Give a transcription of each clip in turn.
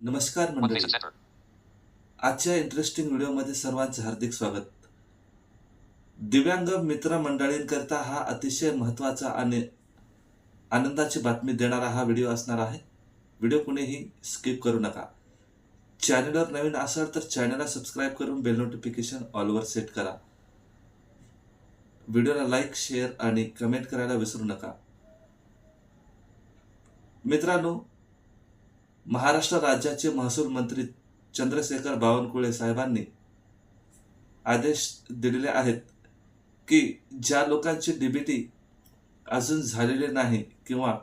नमस्कार मंडळी. आजच्या इंटरेस्टिंग व्हिडिओमध्ये सर्वांचं हार्दिक स्वागत. दिव्यांग मित्र मंडळींकरता हा अतिशय महत्त्वाचा आणि आनंदाची बातमी देणारा हा व्हिडिओ असणार आहे. व्हिडिओ कुणीही स्किप करू नका. चॅनलवर नवीन असाल तर चॅनलला सबस्क्राईब करून बेल नोटिफिकेशन ऑलवर सेट करा. व्हिडिओला लाईक शेअर आणि कमेंट करायला विसरू नका. मित्रांनो महाराष्ट्र राज्याचे महसूल मंत्री चंद्रशेखर बावनकुळे साहेबांनी आदेश दिलेले आहेत की ज्या लोकांची डीबीटी अजून झालेले नाही किंवा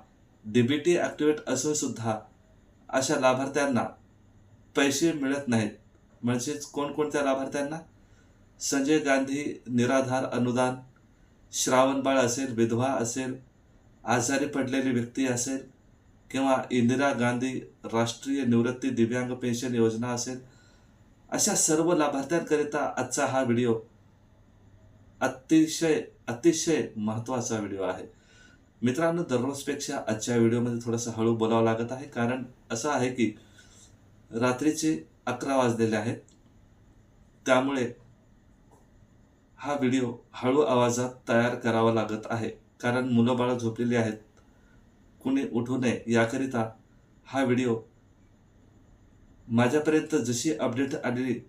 डीबीटी ॲक्टिवेट असून सुद्धा अशा लाभार्थ्यांना पैसे मिळत नाहीत. म्हणजेच कोणकोणत्या लाभार्थ्यांना? संजय गांधी निराधार अनुदान श्रावणबाळ असेल विधवा असेल आजारी पडलेली व्यक्ती असेल किंवा इंदिरा गांधी राष्ट्रीय निवृत्ती दिव्यांग पेन्शन योजना असेल अशा सर्व लाभार्थ्यांकरिता आजचा हा व्हिडिओ अतिशय अतिशय महत्त्वाचा व्हिडिओ आहे. मित्रांनो दररोजपेक्षा आजच्या व्हिडिओमध्ये थोडंसं हळू बोलावं लागत आहे कारण असं आहे की रात्रीचे अकरा वाजलेले आहेत. त्यामुळे हा व्हिडिओ हळू आवाजात तयार करावा लागत आहे कारण मुलं बाळं झोपलेली आहेत. कुणी उठू नये याकरिता हा व्हिडिओ माझ्यापर्यंत जशी अपडेट आलेली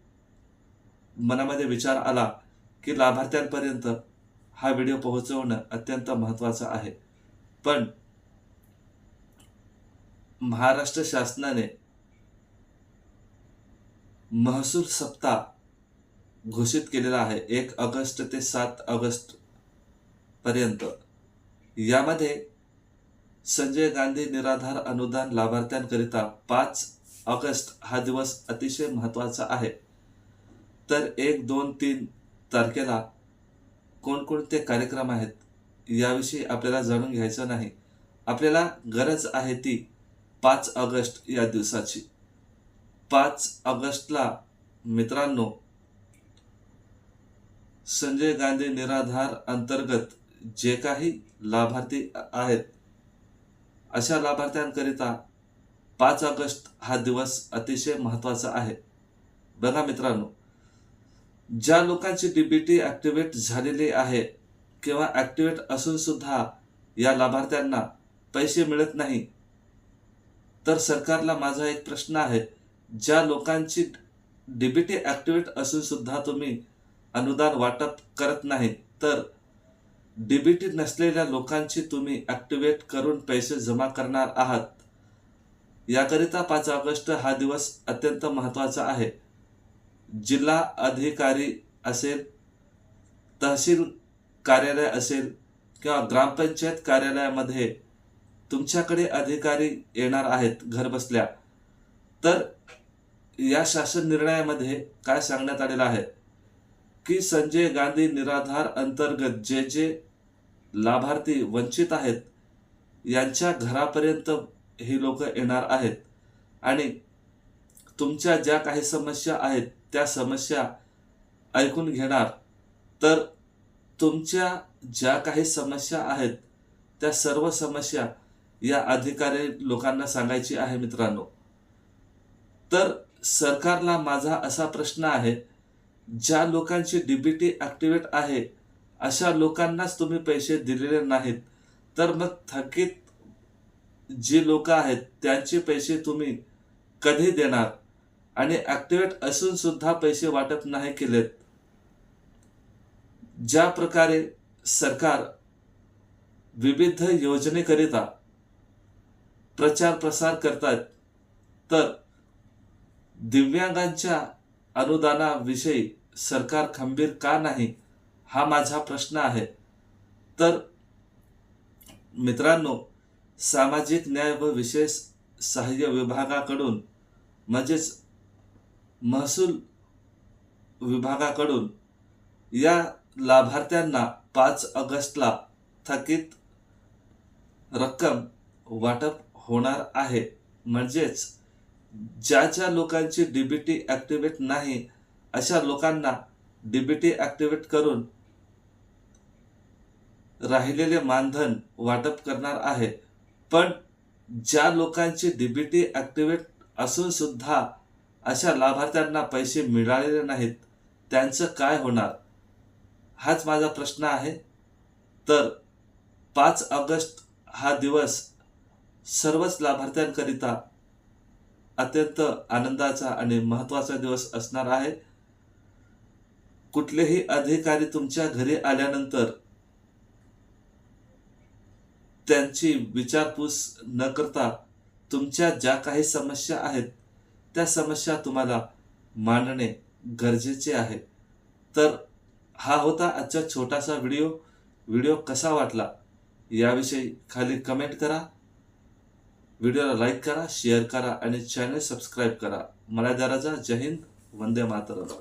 मनामध्ये विचार आला की लाभार्थ्यांपर्यंत हा व्हिडिओ पोहोचवणं अत्यंत महत्त्वाचं आहे. पण महाराष्ट्र शासनाने महसूल सप्ताह घोषित केलेला आहे एक ऑगस्ट ते सात ऑगस्ट पर्यंत. यामध्ये संजय गांधी निराधार अनुदान लाभार्थ्यांकरिता पाच ऑगस्ट हा दिवस अतिशय महत्त्वाचा आहे. तर एक दोन तीन तारखेला कोणकोणते कार्यक्रम आहेत याविषयी आपल्याला जाणून घ्यायचं नाही. आपल्याला गरज आहे ती पाच ऑगस्ट या दिवसाची. पाच ऑगस्टला मित्रांनो संजय गांधी निराधार अंतर्गत जे काही लाभार्थी आहेत अशा लाभार्थ्यांकरिता पाच ऑगस्ट हा दिवस अतिशय महत्त्वाचा आहे. बघा मित्रांनो ज्या लोकांची डीबीटी ॲक्टिवेट झालेली आहे किंवा ॲक्टिवेट असून सुद्धा या लाभार्थ्यांना पैसे मिळत नाही तर सरकारला माझा एक प्रश्न आहे ज्या लोकांची डीबीटी ॲक्टिवेट असून सुद्धा तुम्ही अनुदान वाटप करत नाही तर डीबीटी नसलेल्या लोकांची तुम्ही ॲक्टिवेट करून पैसे जमा करणार आहात. याकरिता पाच ऑगस्ट हा दिवस अत्यंत महत्त्वाचा आहे. जिल्हा अधिकारी असेल तहसील कार्यालय असेल किंवा ग्रामपंचायत कार्यालयामध्ये तुमच्याकडे अधिकारी येणार आहेत घरबसल्या. तर या शासन निर्णयामध्ये काय सांगण्यात आलेलं आहे? की संजय गांधी निराधार अंतर्गत जे जे लाभार्थी वंचित आहेत यांच्या घरापर्यंत ही लोक येणार आहेत. आणि तुमच्या ज्या काही समस्या आहेत त्या समस्या ऐकून घेणार तर तुमच्या ज्या काही समस्या आहेत त्या सर्व समस्या या अधिकारी लोकांना सांगायची आहे मित्रांनो. तर सरकारला माझा असा प्रश्न आहे ज्या लोकांची डीबीटी ॲक्टिवेट आहे अशा लोकांनाच तुम्ही पैसे दिलेले नाहीत. तर मग थकीत जी लोक आहेत त्यांचे पैसे तुम्ही कधी देणार? आणि ॲक्टिवेट असून सुद्धा पैसे वाटप नाही केलेत. ज्या प्रकारे सरकार विविध योजनेकरिता प्रचार प्रसार करतात तर दिव्यांगांच्या अनुदानाविषयी सरकार खंबीर का नाही हा माझा प्रश्न आहे. तर मित्रांनो सामाजिक न्याय व विशेष सहाय्य विभागाकडून म्हणजेच महसूल विभागाकडून या लाभार्थ्यांना पाच ऑगस्टला थकीत रक्कम वाटप होणार आहे. म्हणजेच ज्या ज्या लोकांची डीबीटी ॲक्टिवेट नाही अशा लोकांना डीबीटी ॲक्टिवेट करून राहिलेले मानधन वाटप करणार आहे. पण ज्या लोकांची डीबीटी ॲक्टिवेट असून सुद्धा अशा लाभार्थ्यांना पैसे मिळालेले नाहीत त्यांचं काय होणार? हाच माझा प्रश्न आहे. तर पाच ऑगस्ट हा दिवस सर्वच लाभार्थ्यांकरिता अत्यंत आनंदाचा आणि महत्त्वाचा दिवस असणार आहे. कुठलेही अधिकारी तुमच्या घरी आल्यानंतर त्यांची विचारपूस न करता तुमच्या ज्या काही समस्या आहेत त्या समस्या तुम्हाला मांडणे गरजेचे आहे. तर हा होता आजचा छोटासा व्हिडिओ. व्हिडिओ कसा वाटला? याविषयी खाली कमेंट करा. व्हिडिओला लाईक करा शेअर करा आणि चॅनल सबस्क्राईब करा. मला जय हिंद वंदे मातरम.